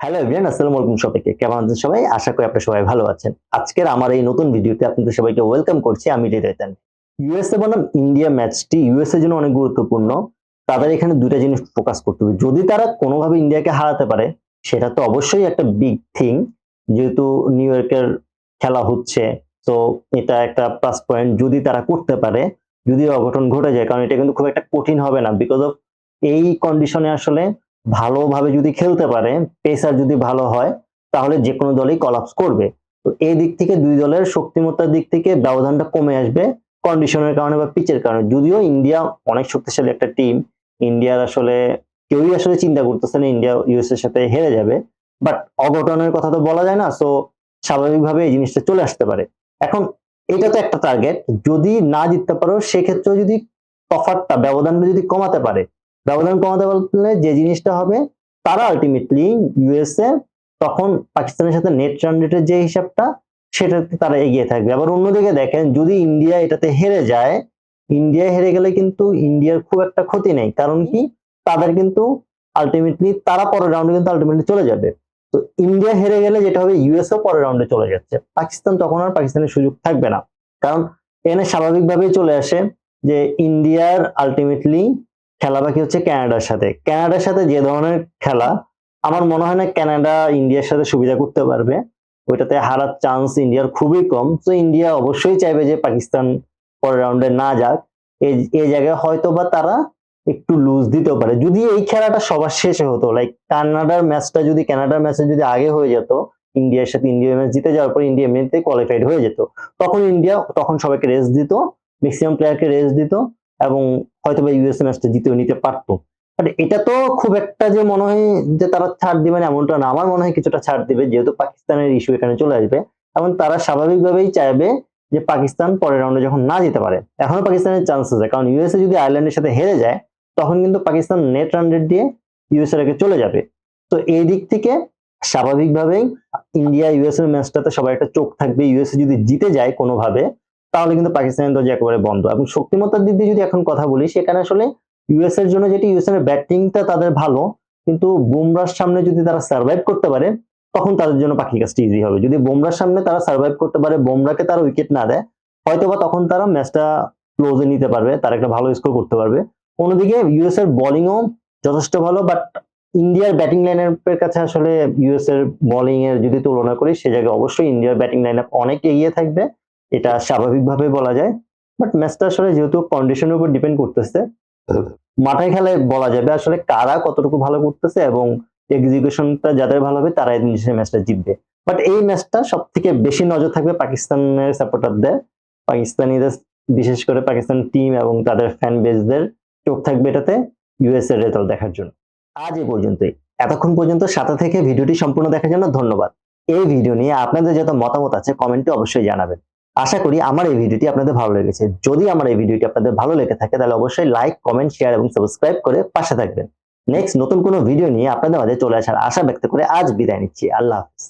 Hello everyone আসসালামু আলাইকুম সবাইকে। কেমন আছেন সবাই? আশা করি আপনারা সবাই ভালো আছেন। আজকের আমার এই নতুন ভিডিওতে আপনাদের সবাইকে ওয়েলকাম করছি আমি হৃদয়তান ইউএসএ বনাম ইন্ডিয়া ম্যাচটি ইউএসএ জন্য অনেক গুরুত্বপূর্ণ। তাদের এখানে দুটা জিনিস ফোকাস করতে হবে। যদি তারা কোনোভাবে ইন্ডিয়াকে হারাতে পারে, সেটা তো অবশ্যই একটা বিগ থিং যেহেতু নিউ ইয়র্কের খেলা হচ্ছে, তো এটা একটা প্লাস পয়েন্ট যদি তারা করতে পারে, যদি অঘটন ঘটে যায়, কারণ এটা কিন্তু খুব একটা কঠিন হবে না। বিকজ অফ এই কন্ডিশনে আসলে ভালোভাবে যদি খেলতে পারে পেসার যদি ভালো হয়, তাহলে যে কোনো দলই কলাপস করবে। তো এই দিক থেকে দুই দলের শক্তিমত্তার দিক থেকে ব্যবধানটা কমে আসবে কন্ডিশনের কারণে বা পিচের কারণে। যদিও ইন্ডিয়া অনেক শক্তিশালী একটা টিম ইন্ডিয়ার আসলে কেউই আসলে চিন্তা করতেছে না ইন্ডিয়া ইউএস এর সাথে হেরে যাবে। বাট অঘটনের কথা তো বলা যায় না সো স্বাভাবিকভাবে এই জিনিসটা চলে আসতে পারে। এখন এটা তো একটা টার্গেট যদি না জিততে পারো সেক্ষেত্রে যদি তফাতটা ব্যবধানটা যদি কমাতে পারে ব্যবধান কমাতে পারলে যে জিনিসটা হবে, তারা আলটিমেটলি ইউএসএ তখন পাকিস্তানের সাথে নেট রান যে হিসাবটা, সেটাতে তারা এগিয়ে থাকবে। আবার অন্যদিকে দেখেন, যদি ইন্ডিয়া এটাতে হেরে যায়, ইন্ডিয়া হেরে গেলে কিন্তু ইন্ডিয়ার খুব একটা ক্ষতি নেই। কারণ কি? তাদের কিন্তু আলটিমেটলি তারা পরের রাউন্ডে কিন্তু আলটিমেটলি চলে যাবে। তো ইন্ডিয়া হেরে গেলে যেটা হবে ইউএসও পরের রাউন্ডে চলে যাচ্ছে। পাকিস্তান তখন আর পাকিস্তানের সুযোগ থাকবে না। কারণ এখানে স্বাভাবিকভাবেই চলে আসে যে ইন্ডিয়ার আলটিমেটলি খেলা বাকি হচ্ছে ক্যানাডার সাথে। ক্যানাডার সাথে যে ধরনের খেলা, আমার মনে হয় না ক্যানাডা ইন্ডিয়ার সাথে সুবিধা করতে পারবে। ওইটাতে হারার চান্স ইন্ডিয়ার খুবই কম। তো ইন্ডিয়া অবশ্যই চাইবে যে পাকিস্তান পরের রাউন্ডে না যাক। এই জায়গায় হয়তো বা তারা একটু লুজ দিতেও পারে। যদি এই খেলাটা সবার শেষে হতো লাইক কানাডার ম্যাচটা যদি, কানাডার ম্যাচে যদি আগে হয়ে যেত, ইন্ডিয়ার সাথে ইন্ডিয়া ম্যাচ জিতে যাওয়ার পর ইন্ডিয়া এমনিতে কোয়ালিফাইড হয়ে যেত, তখন ইন্ডিয়া, তখন সবাইকে রেস্ট দিত ম্যাক্সিমাম প্লেয়ারকে রেস্ট দিত এবং হয়তো বা ইউএসএ ম্যাচটা জিতেও নিতে পারতো। বাট এটা তো খুব একটা যে মনে হয় যে তারা ছাড় দিবে না, এমনটা না। আমার মনে হয় কিছুটা ছাড় দিবে, যেহেতু পাকিস্তানের ইস্যু এখানে চলে আসবে। এবং তারা স্বাভাবিকভাবেই চাইবে যে পাকিস্তান পরের রাউন্ডে যখন না যেতে পারে, এখনও পাকিস্তানের চান্স আছে। কারণ ইউএসএ যদি আয়ারল্যান্ডের সাথে হেরে যায়, তখন কিন্তু পাকিস্তান নেট রান রেট দিয়ে ইউএসএ রেখে চলে যাবে। তো এই দিক থেকে স্বাভাবিকভাবেই ইন্ডিয়া ইউএস এর ম্যাচটাতে সবার একটা চোখ থাকবে। ইউএসএ যদি জিতে যায় কোনোভাবে তাহলে কিন্তু পাকিস্তানের দরজা একেবারে বন্ধ। এবং শক্তিমত্তার দিক দিয়ে যদি এখন কথা বলি, সেখানে আসলে ইউএস এর জন্য যেটি ইউএস এর ব্যাটিংটা তাদের ভালো, কিন্তু বুমরার সামনে যদি তারা সার্ভাইভ করতে পারে, তখন তাদের জন্য পাখি কাজটি ইজি হবে। যদি বুমরার সামনে তারা সার্ভাইভ করতে পারে বুমরাকে তারা উইকেট না দেয়, হয়তোবা তখন তারা ম্যাচটা ক্লোজে নিতে পারবে, তারা একটা ভালো স্কোর করতে পারবে। অন্যদিকে ইউএস এর বোলিংও যথেষ্ট ভালো বাট ইন্ডিয়ার ব্যাটিং লাইন লাইনের কাছে আসলে ইউএস এর বোলিং এর যদি তুলনা করি, সে জায়গায় অবশ্যই ইন্ডিয়ার ব্যাটিং লাইন আপ অনেক এগিয়ে থাকবে। এটা স্বাভাবিকভাবে বলা যায় বাট ম্যাচটা আসলে যেহেতু কন্ডিশনের উপর ডিপেন্ড করতেছে মাঠে খেলায় বলা যাবে আসলে কারা কতটুকু ভালো করতেছে এবং এক্সিকিউশনটা যাদের ভালো হবে তারাই নিশ্চয়ই ম্যাচটা জিতবে। বাট এই ম্যাচটা সব থেকে বেশি নজর থাকবে পাকিস্তানের সাপোর্টারদের পাকিস্তানিদের বিশেষ করে পাকিস্তান টিম এবং তাদের ফ্যান বেসদের চোখ থাকবে এটাতে ইউএস এর রেজাল্ট দেখার জন্য। আজ এই পর্যন্তই। এতক্ষণ পর্যন্ত সাথে থেকে ভিডিওটি সম্পূর্ণ দেখার জন্য ধন্যবাদ। এই ভিডিও নিয়ে আপনাদের যত মতামত আছে কমেন্টে অবশ্যই জানাবেন। আশা করি আমার এই ভিডিওটি আপনাদের ভালো লেগেছে। যদি আমার এই ভিডিওটি আপনাদের ভালো লেগে থাকে, তাহলে অবশ্যই লাইক কমেন্ট শেয়ার এবং সাবস্ক্রাইব করে পাশে থাকবেন। নেক্সট নতুন কোনো ভিডিও নিয়ে আপনাদের মাঝে চলে আসার আশা ব্যক্ত করে আজ বিদায় নিচ্ছি। আল্লাহ হাফিজ।